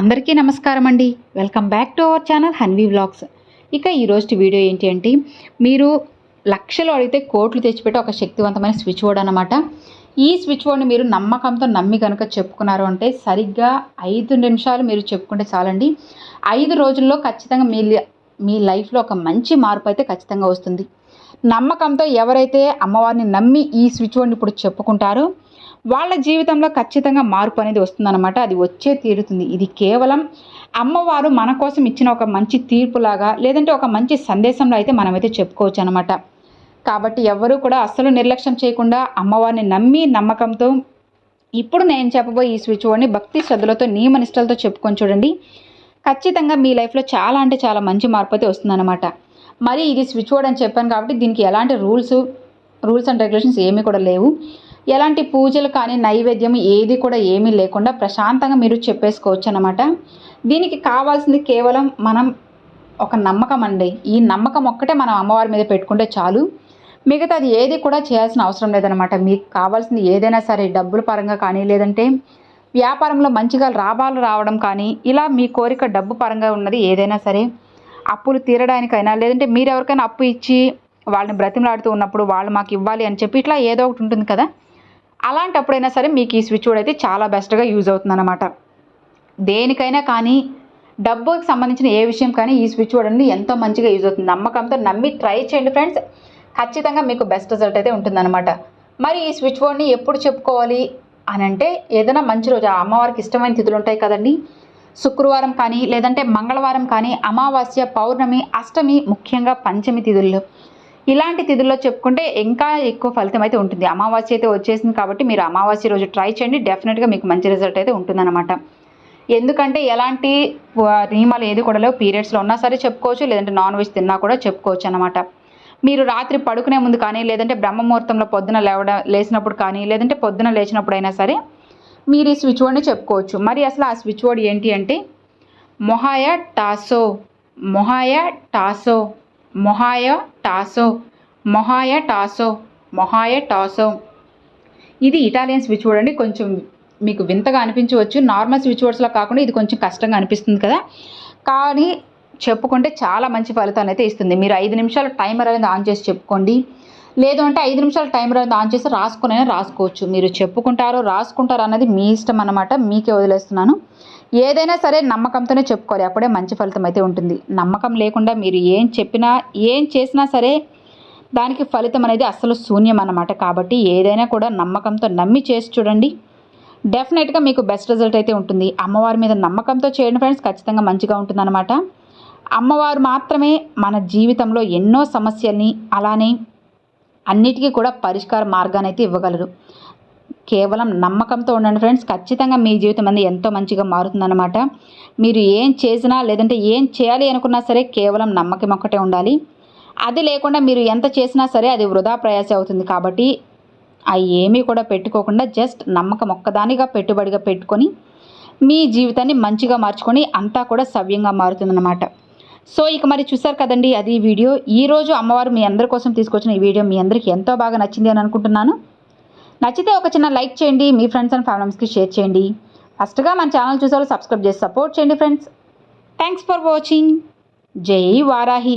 అందరికీ నమస్కారం అండి. Welcome back to our channel Hanvi vlogs ఇక ఈరోజు వీడియో ఏంటి అంటే మీరు లక్షలు అడిగితే కోట్లు తెచ్చిపెట్టే ఒక శక్తివంతమైన స్విచ్ బోర్డ్ అనమాట ఈ స్విచ్ బోర్డ్ని మీరు నమ్మకంతో నమ్మి కనుక చెప్పుకున్నారు అంటే సరిగ్గా ఐదు నిమిషాలు మీరు చెప్పుకుంటే చాలండి. ఐదు రోజుల్లో ఖచ్చితంగా మీ మీ లైఫ్లో ఒక మంచి మార్పు అయితే ఖచ్చితంగా వస్తుంది. నమ్మకంతో ఎవరైతే అమ్మవారిని నమ్మి ఈ స్విచ్ బోర్డ్ని ఇప్పుడు చెప్పుకుంటారో వాళ్ళ జీవితంలో ఖచ్చితంగా మార్పు అనేది వస్తుందన్నమాట. అది వచ్చే తీరుతుంది. ఇది కేవలం అమ్మవారు మన కోసం ఇచ్చిన ఒక మంచి తీర్పులాగా లేదంటే ఒక మంచి సందేశంలో అయితే మనమైతే చెప్పుకోవచ్చు అనమాట కాబట్టి ఎవ్వరూ కూడా అస్సలు నిర్లక్ష్యం చేయకుండా అమ్మవారిని నమ్మి నమ్మకంతో ఇప్పుడు నేను చెప్పబోయే ఈ స్విచ్ బోర్డ్ని భక్తి శ్రద్ధలతో నియమనిష్టలతో చెప్పుకొని చూడండి. ఖచ్చితంగా మీ లైఫ్లో చాలా అంటే చాలా మంచి మార్పు అయితే వస్తుందన్నమాట. మరి ఇది స్విచ్ బోర్డ్ అని చెప్పాను కాబట్టి దీనికి ఎలాంటి రూల్స్ రూల్స్ అండ్ రెగ్యులేషన్స్ ఏమీ కూడా లేవు. ఎలాంటి పూజలు కానీ నైవేద్యం ఏది కూడా ఏమీ లేకుండా ప్రశాంతంగా మీరు చెప్పేసుకోవచ్చు అనమాట దీనికి కావాల్సింది కేవలం మనం ఒక నమ్మకం అండి. ఈ నమ్మకం ఒక్కటే మనం అమ్మవారి మీద పెట్టుకుంటే చాలు. మిగతాది ఏది కూడా చేయాల్సిన అవసరం లేదనమాట మీకు కావాల్సింది ఏదైనా సరే డబ్బుల పరంగా కానీ లేదంటే వ్యాపారంలో మంచిగా లాభాలు రావడం కానీ ఇలా మీ కోరిక డబ్బు పరంగా ఉన్నది ఏదైనా సరే అప్పులు తీరడానికైనా లేదంటే మీరు ఎవరికైనా అప్పు ఇచ్చి వాళ్ళని బ్రతిమలాడుతూ ఉన్నప్పుడు వాళ్ళు మాకు ఇవ్వాలి అని చెప్పి ఇట్లా ఏదో ఒకటి ఉంటుంది కదా. అలాంటప్పుడైనా సరే మీకు ఈ స్విచ్ బోర్డ్ అయితే చాలా బెస్ట్గా యూజ్ అవుతుందన్నమాట. దేనికైనా కానీ డబ్బుకి సంబంధించిన ఏ విషయం కానీ ఈ స్విచ్ బోర్డ్ అనేది ఎంతో మంచిగా యూజ్ అవుతుంది. నమ్మకంతో నమ్మి ట్రై చేయండి ఫ్రెండ్స్ ఖచ్చితంగా మీకు బెస్ట్ రిజల్ట్ అయితే ఉంటుందన్నమాట. మరి ఈ స్విచ్ బోర్డ్ని ఎప్పుడు చెప్పుకోవాలి అని అంటే ఏదైనా మంచి రోజు. ఆ అమ్మవారికి ఇష్టమైన తిథులు ఉంటాయి కదండి. శుక్రవారం కానీ లేదంటే మంగళవారం కానీ అమావాస్య పౌర్ణమి అష్టమి ముఖ్యంగా పంచమి తిథుల్లో ఇలాంటి తిథుల్లో చెప్పుకుంటే ఇంకా ఎక్కువ ఫలితం అయితే ఉంటుంది. అమావాస్య అయితే వచ్చేసింది కాబట్టి మీరు అమావాస్య రోజు ట్రై చేయండి. డెఫినెట్గా మీకు మంచి రిజల్ట్ అయితే ఉంటుందన్నమాట. ఎందుకంటే ఎలాంటి నియమాలు ఏది కూడా లేవు. పీరియడ్స్లో ఉన్నా సరే చెప్పుకోవచ్చు. లేదంటే నాన్ వెజ్ తిన్నా కూడా చెప్పుకోవచ్చు అనమాట మీరు రాత్రి పడుకునే ముందు కానీ లేదంటే బ్రహ్మముహూర్తంలో పొద్దున లేవడం లేచినప్పుడు కానీ లేదంటే పొద్దున లేచినప్పుడైనా సరే మీరు ఈ స్విచ్ బోర్డ్ని చెప్పుకోవచ్చు. మరి అసలు ఆ స్విచ్ బోర్డ్ ఏంటి అంటే మొహాయ టాసో మొహాయ టాసో మొహాయ టాసో. మొహాయ టాసో. మొహాయ టాసో. ఇది ఇటాలియన్ స్విచ్ బోర్డ్ అండి. కొంచెం మీకు వింతగా అనిపించవచ్చు. నార్మల్ స్విచ్ బోర్డ్స్లో కాకుండా ఇది కొంచెం కష్టంగా అనిపిస్తుంది కదా. కానీ చెప్పుకుంటే చాలా మంచి ఫలితాన్ని అయితే ఇస్తుంది. మీరు ఐదు నిమిషాలు టైమర్ అనేది ఆన్ చేసి చెప్పుకోండి. లేదు అంటే ఐదు నిమిషాలు టైమర్ అనేది ఆన్ చేసి రాసుకునే రాసుకోవచ్చు. మీరు చెప్పుకుంటారో రాసుకుంటారో అన్నది మీ ఇష్టం అన్నమాట. మీకే వదిలేస్తున్నాను. ఏదైనా సరే నమ్మకంతోనే చెప్పుకోవాలి. అప్పుడే మంచి ఫలితం అయితే ఉంటుంది. నమ్మకం లేకుండా మీరు ఏం చెప్పినా ఏం చేసినా సరే దానికి ఫలితం అనేది అస్సలు శూన్యం అన్నమాట. కాబట్టి ఏదైనా కూడా నమ్మకంతో నమ్మి చేసి చూడండి. డెఫినెట్గా మీకు బెస్ట్ రిజల్ట్ అయితే ఉంటుంది. అమ్మవారి మీద నమ్మకంతో చేయండి ఫ్రెండ్స్ ఖచ్చితంగా మంచిగా ఉంటుందన్నమాట. అమ్మవారు మాత్రమే మన జీవితంలో ఎన్నో సమస్యల్ని అలానే అన్నిటికీ కూడా పరిష్కార మార్గాన్ని అయితే ఇవ్వగలరు. కేవలం నమ్మకంతో ఉండండి ఫ్రెండ్స్. ఖచ్చితంగా మీ జీవితం అనేది ఎంతో మంచిగా మారుతుందన్నమాట. మీరు ఏం చేసినా లేదంటే ఏం చేయాలి అనుకున్నా సరే కేవలం నమ్మకం ఒక్కటే ఉండాలి. అది లేకుండా మీరు ఎంత చేసినా సరే అది వృధా ప్రయాస అవుతుంది కాబట్టి అవి ఏమీ కూడా పెట్టుకోకుండా జస్ట్ నమ్మకం ఒక్కదానిగా పెట్టుబడిగా పెట్టుకొని మీ జీవితాన్ని మంచిగా మార్చుకొని అంతా కూడా సవ్యంగా మారుతుందన్నమాట. సో ఇక మరి చూసారు కదండి అది ఈ వీడియో. ఈరోజు అమ్మవారు మీ అందరి కోసం తీసుకొచ్చిన ఈ వీడియో మీ అందరికీ ఎంతో బాగా నచ్చింది అని అనుకుంటున్నాను. నచ్చితే ఒక చిన్న లైక్ చేయండి మీ ఫ్రెండ్స్ అండ్ ఫ్యామిలీస్కి షేర్ చేయండి. ఫస్ట్గా మన ఛానల్ చూసారు సబ్స్క్రైబ్ చేసి సపోర్ట్ చేయండి ఫ్రెండ్స్. థ్యాంక్స్ ఫర్ వాచింగ్ జై వారాహి.